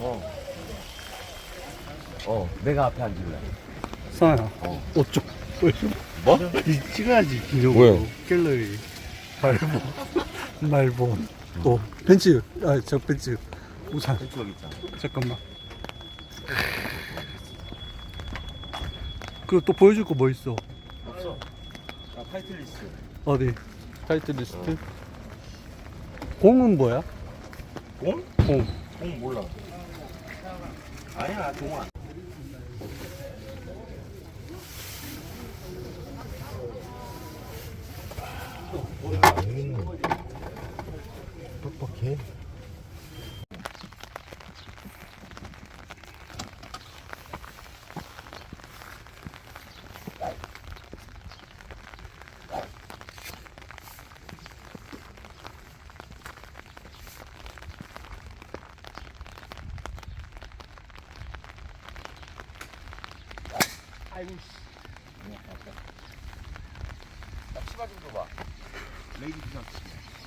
어. 어, 내가 앞에 앉을래. 써요. 어. 어쩌 뭐? 이 찍어야지 기념으로. 뭐요? 갤러리. 말본. 말본. 뭐, 또 벤츠. 아, 저 벤츠. 우산. 왼쪽에 있잖아. 잠깐만. 그, 또 보여줄 거 뭐 있어? 없어. 아, 타이틀리스트. 어디? 타이틀 리스트. 공은 뭐야? 공? 공. 공 몰라. 아니야, 동아. 뻑뻑해. 아이고 씨. 나 치마 좀 줘봐. 레이디 비상 치마.